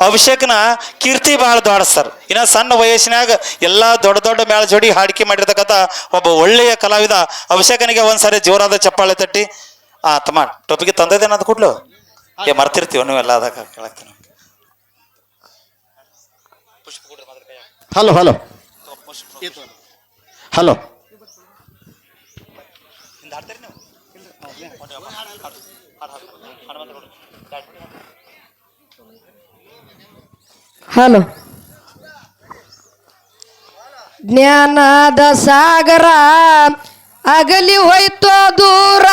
ಅಭಿಷೇಕನ ಕೀರ್ತಿ ಭಾಳ ದೊಡ್ಡ ಸರ್. ಇನ್ನು ಸಣ್ಣ ವಯಸ್ಸಿನಾಗ ಎಲ್ಲ ದೊಡ್ಡ ದೊಡ್ಡ ಮೇಳ ಜೋಡಿ ಹಾಡಿಕೆ ಮಾಡಿರ್ತಕ್ಕಂಥ ಒಬ್ಬ ಒಳ್ಳೆಯ ಕಲಾವಿದ ಅಭಿಷೇಕನಿಗೆ ಒಂದ್ಸರಿ ಜೋರಾದ ಚಪ್ಪಾಳೆ ತಟ್ಟಿ, ಆ, ತಮ್ಮ ಟೊಪಿಗೆ ತಂದದೇನದು ಕೂಡ್ಲು? ಏ, ಮರ್ತಿರ್ತೀವ ನೀವೆಲ್ಲ ಅದಕ್ಕೆ ಕೇಳಾಕ್ತೀನಿ. Hello hello. ಹಲೋ. ಹಲೋ. ಜ್ಞಾನದ ಸಾಗರ ಅಗಲಿ ಹೋಯ್ತೋ ದೂರ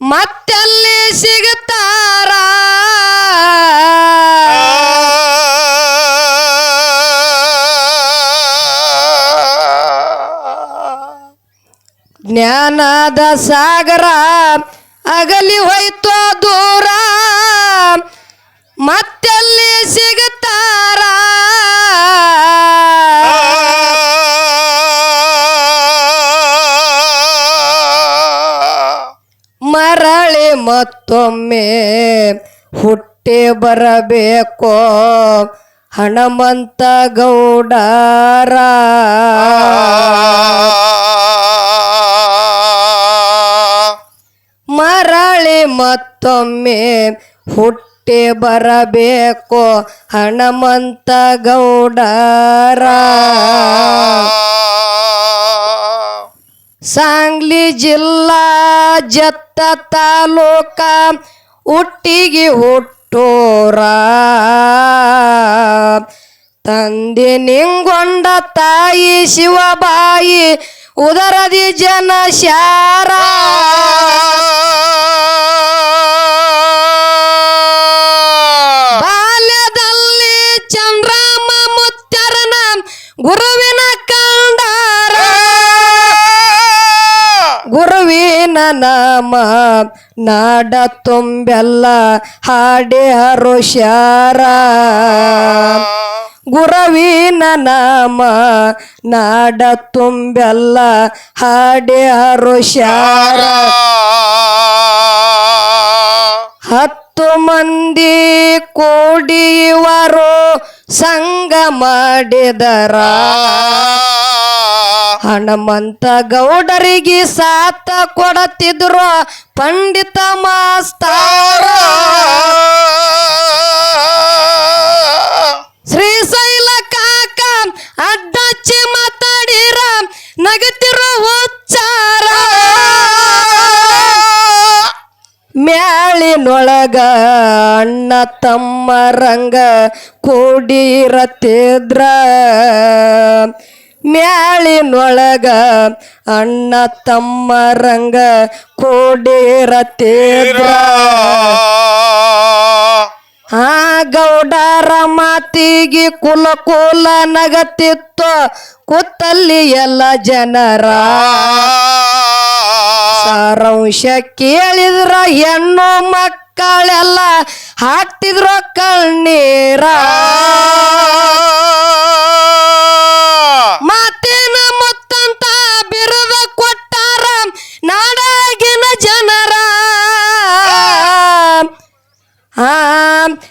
ಮತ್ತೆಲ್ಲಿ ಸಿಗುತ್ತಾರ? ಜ್ಞಾನದ ಸಾಗರ ಅಗಲಿ ಹೋಯ್ತೋ ದೂರ ಮತ್ತೆಲ್ಲಿ ಸಿಗುತ್ತಾರ? ಮರಳಿ ಮತ್ತೊಮ್ಮೆ ಹುಟ್ಟಿ ಬರಬೇಕೋ ಹಣಮಂತ ಗೌಡರ? ಮರಳಿ ಮತ್ತೊಮ್ಮೆ ಹುಟ್ಟಿ ಬರಬೇಕು. ಹಣಮಂತ ಗೌಡರ. ಸಾಂಗ್ಲಿ ಜಿಲ್ಲಾ ಜತ್ತ ತಾಲೂಕ ಹುಟ್ಟಿಗೆ ಹುಟ್ಟೋರ. ತಂದೆ ನಿಂಗೊಂಡ ತಾಯಿ ಶಿವಬಾಯಿ ಉದರದಿ ಜನ ಶಾರ. ನಾಮ ನಾಡ ತುಂಬೆಲ್ಲ ಹಾಡೆ ಹರುಷಾರ ಗುರವಿನ ನಾಮ ನಾಡ ತುಂಬೆಲ್ಲ ಹಾಡೆ ಹರುಷಾರ ಹತ್ತು ಮಂದಿ ಕೂಡಿವರು ಸಂಗ ಮಾಡಿದರ. ಹನುಮಂತ ಗೌಡರಿಗೆ ಸಾತ ಕೊಡತ್ತಿದ್ರು ಪಂಡಿತ ಮಾಸ್ತಾರ. ಶ್ರೀಶೈಲ ಕಾಕ ಅಡ್ಡಚ್ಚಿ ಮಾತಾಡಿರ, ನಗತಿರೋ ಉಚ್ಚಾರ. ಮ್ಯಾಳಿನೊಳಗ ಅಣ್ಣ ತಮ್ಮ ರಂಗ ಕೂಡಿರತಿದ್ರ. ಮ್ಯಾಳಿನೊಳಗ ಅಣ್ಣ ತಮ್ಮ ರಂಗ ಕೂಡಿರತಿದ್ರ ಆ ಗೌಡರ ಮಾತಿಗೆ ಕುಲ ಕುಲ ನಗತಿತ್ತು, ಕೂತಲ್ಲಿ ಎಲ್ಲ ಜನರ. ಸಾರಾಂಶ ಕೇಳಿದ್ರ ಹೆಣ್ಣು ಮಕ್ಕಳೆಲ್ಲ ಹಾಕ್ತಿದ್ರು ಕಣ್ಣೀರ.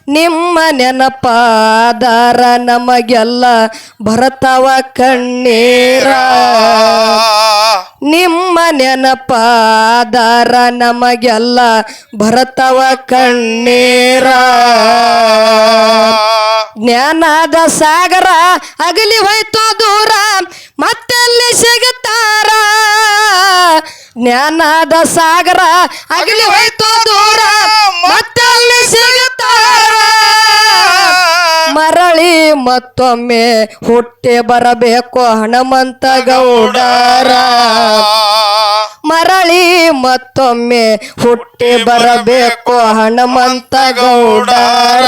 ನಿಮ್ಮ ನೆನಪಾದಾರ ನಮಗೆಲ್ಲ ಭರತವ ಕಣ್ಣೀರ. ನಿಮ್ಮ ನೆನಪಾದಾರ ನಮಗೆಲ್ಲ ಭರತವ ಕಣ್ಣೀರ. ಜ್ಞಾನದ ಸಾಗರ ಅಗಲಿ ಹೋಯ್ತು ದೂರ, ಮತ್ತೆಲ್ಲಿ ಸಿಗುತ್ತಾರ? ಜ್ಞಾನದ ಸಾಗರ ಅಗಲಿ ಹೋಯ್ತು ದೂರ, ಮತ್ತೆಲ್ಲಿ ಸಿಗುತ್ತಾರ ಮರಳಿ ಮತ್ತೊಮ್ಮೆ ಹುಟ್ಟಿ ಬರಬೇಕು ಹನುಮಂತ ಗೌಡರ. ಮರಳಿ ಮತ್ತೊಮ್ಮೆ ಹುಟ್ಟಿ ಬರಬೇಕು ಹನುಮಂತ ಗೌಡರ.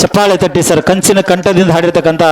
ಚಪ್ಪಾಳೆ ತಟ್ಟಿ ಸರ್, ಕಂಚಿನ ಕಂಠದಿಂದ ಹಾಡಿರ್ತಕ್ಕಂಥ